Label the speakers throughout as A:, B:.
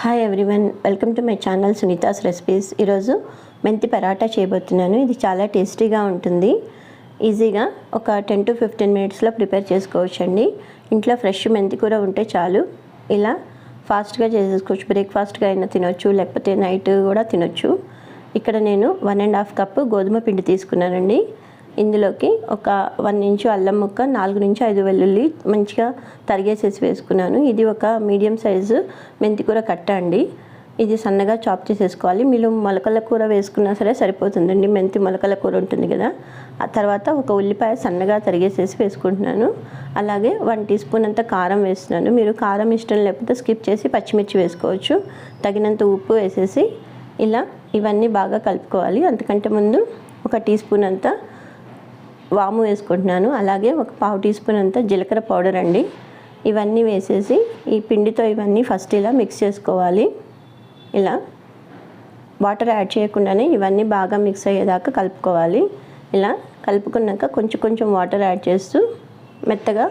A: Hi everyone welcome to my channel Sunitha's recipes ఈరోజు మెంతి పరాటా చేయబోతున్నాను. ఇది చాలా టేస్టీగా ఉంటుంది. ఈజీగా ఒక టెన్ టు ఫిఫ్టీన్ మినిట్స్లో ప్రిపేర్ చేసుకోవచ్చు అండి ఇంట్లో ఫ్రెష్ మెంతి కూర ఉంటే చాలు. ఇలా ఫాస్ట్గా చేసేసుకోవచ్చు. బ్రేక్ఫాస్ట్గా అయినా తినొచ్చు లేకపోతే నైట్ కూడా తినొచ్చు. ఇక్కడ నేను వన్ అండ్ హాఫ్ కప్ గోధుమ పిండి తీసుకున్నానండి. ఇందులోకి ఒక వన్ ఇంచు అల్లం ముక్క నాలుగు నుంచి ఐదు వెల్లుల్లి మంచిగా తరిగేసేసి వేసుకున్నాను. ఇది ఒక మీడియం సైజు మెంతికూర కట్ట అండి. ఇది సన్నగా చాప్ చేసేసుకోవాలి. మీరు మొలకల కూర వేసుకున్నా సరే సరిపోతుందండి. మెంతి మొలకల కూర ఉంటుంది కదా. ఆ తర్వాత ఒక ఉల్లిపాయ సన్నగా తరిగేసేసి వేసుకుంటున్నాను. అలాగే వన్ టీ స్పూన్ అంత కారం వేస్తున్నాను. మీరు కారం ఇష్టం లేకపోతే స్కిప్ చేసి పచ్చిమిర్చి వేసుకోవచ్చు. తగినంత ఉప్పు వేసేసి ఇలా ఇవన్నీ బాగా కలుపుకోవాలి. అంతకంటే ముందు ఒక టీ స్పూన్ అంతా వాము వేసుకుంటున్నాను. అలాగే ఒక పావు టీ స్పూన్ అంతా జీలకర్ర పౌడర్ అండి. ఇవన్నీ వేసేసి ఈ పిండితో ఇవన్నీ ఫస్ట్ ఇలా మిక్స్ చేసుకోవాలి. ఇలా వాటర్ యాడ్ చేయకుండానే ఇవన్నీ బాగా మిక్స్ అయ్యేదాకా కలుపుకోవాలి. ఇలా కలుపుకున్నాక కొంచెం కొంచెం వాటర్ యాడ్ చేస్తూ మెత్తగా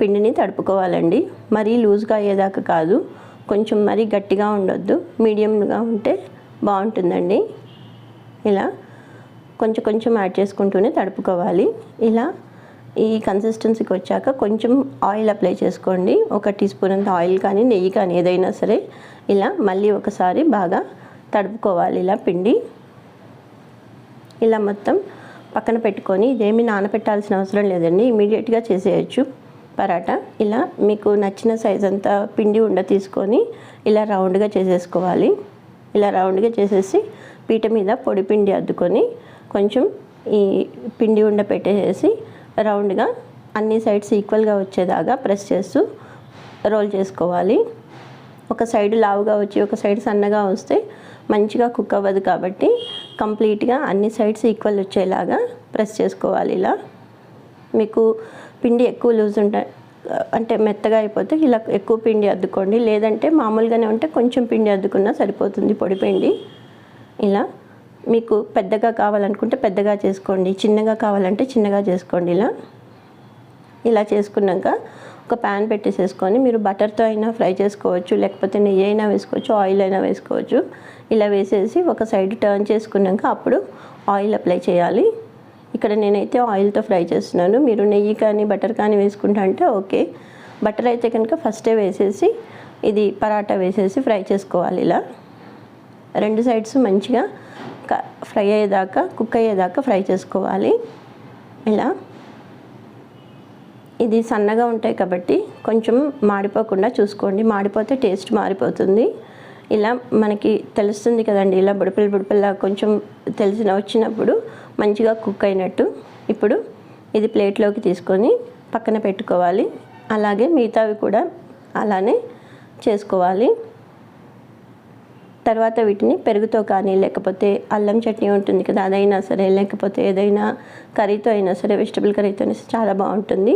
A: పిండిని తడుపుకోవాలండి. మరీ లూజ్గా అయ్యేదాకా కాదు. కొంచెం మరీ గట్టిగా ఉండొద్దు. మీడియంగా ఉంటే బాగుంటుందండి. ఇలా కొంచెం కొంచెం యాడ్ చేసుకుంటూనే తడుపుకోవాలి. ఇలా ఈ కన్సిస్టెన్సీకి వచ్చాక కొంచెం ఆయిల్ అప్లై చేసుకోండి. ఒక టీ స్పూన్ అంత ఆయిల్ కానీ నెయ్యి కానీ ఏదైనా సరే ఇలా మళ్ళీ ఒకసారి బాగా తడుపుకోవాలి. ఇలా పిండి ఇలా మొత్తం పక్కన పెట్టుకొని ఇదేమి నానబెట్టాల్సిన అవసరం లేదండి. ఇమీడియట్గా చేసేయచ్చు పరాటా. ఇలా మీకు నచ్చిన సైజ్ అంతా పిండి ఉండ తీసుకొని ఇలా రౌండ్గా చేసేసుకోవాలి. ఇలా రౌండ్గా చేసేసి పీట మీద పొడి పిండి అద్దుకొని కొంచెం ఈ పిండి ఉండ పెట్టేసి రౌండ్గా అన్ని సైడ్స్ ఈక్వల్గా వచ్చేదాకా ప్రెస్ చేస్తూ రోల్ చేసుకోవాలి. ఒక సైడ్ లావుగా వచ్చి ఒక సైడ్ సన్నగా వస్తే మంచిగా కుక్ అవ్వదు కాబట్టి కంప్లీట్గా అన్ని సైడ్స్ ఈక్వల్ వచ్చేలాగా ప్రెస్ చేసుకోవాలి ఇలా. మీకు పిండి ఎక్కువ లూజ్ ఉంటాయి అంటే మెత్తగా అయిపోతే ఇలా ఎక్కువ పిండి అద్దుకోండి. లేదంటే మామూలుగానే ఉంటే కొంచెం పిండి అద్దుకున్నా సరిపోతుంది పొడి పిండి. ఇలా మీకు పెద్దగా కావాలనుకుంటే పెద్దగా చేసుకోండి. చిన్నగా కావాలంటే చిన్నగా చేసుకోండి. ఇలా ఇలా చేసుకున్నాక ఒక ప్యాన్ పెట్టేసేసుకొని మీరు బటర్తో అయినా ఫ్రై చేసుకోవచ్చు. లేకపోతే నెయ్యి అయినా వేసుకోవచ్చు ఆయిల్ అయినా వేసుకోవచ్చు. ఇలా వేసేసి ఒక సైడ్ టర్న్ చేసుకున్నాక అప్పుడు ఆయిల్ అప్లై చేయాలి. ఇక్కడ నేనైతే ఆయిల్తో ఫ్రై చేస్తున్నాను. మీరు నెయ్యి కానీ బటర్ కానీ వేసుకుంటా అంటే ఓకే. బటర్ అయితే కనుక ఫస్టే వేసేసి ఇది పరాటా వేసేసి ఫ్రై చేసుకోవాలి ఇలా. రెండు సైడ్స్ మంచిగా ఫ్రై అయ్యేదాకా కుక్ అయ్యేదాకా ఫ్రై చేసుకోవాలి. ఇలా. ఇది సన్నగా ఉంటాయి కాబట్టి కొంచెం మాడిపోకుండా చూసుకోండి. మాడిపోతే టేస్ట్ మారిపోతుంది. ఇలా మనకి తెలుస్తుంది కదండి ఇలా బుడిపిల్ల బుడిపిల్ల కొంచెం తెలిసిన వచ్చినప్పుడు మంచిగా కుక్ అయినట్టు ఇప్పుడు ఇది ప్లేట్లోకి తీసుకొని పక్కన పెట్టుకోవాలి. అలాగే మిగతావి కూడా అలానే చేసుకోవాలి. తర్వాత వీటిని పెరుగుతో కానీ లేకపోతే అల్లం చట్నీ ఉంటుంది కదా అదైనా సరే లేకపోతే ఏదైనా కర్రీతో అయినా సరే వెజిటబుల్ కర్రీతో అయినా చాలా బాగుంటుంది.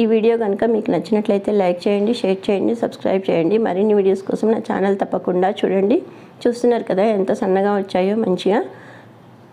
A: ఈ వీడియో కనుక మీకు నచ్చినట్లయితే లైక్ చేయండి షేర్ చేయండి సబ్స్క్రైబ్ చేయండి. మరిన్ని వీడియోస్ కోసం నా ఛానల్ తప్పకుండా చూడండి. చూస్తున్నారు కదా ఎంత సన్నగా వచ్చాయో మంచిగా.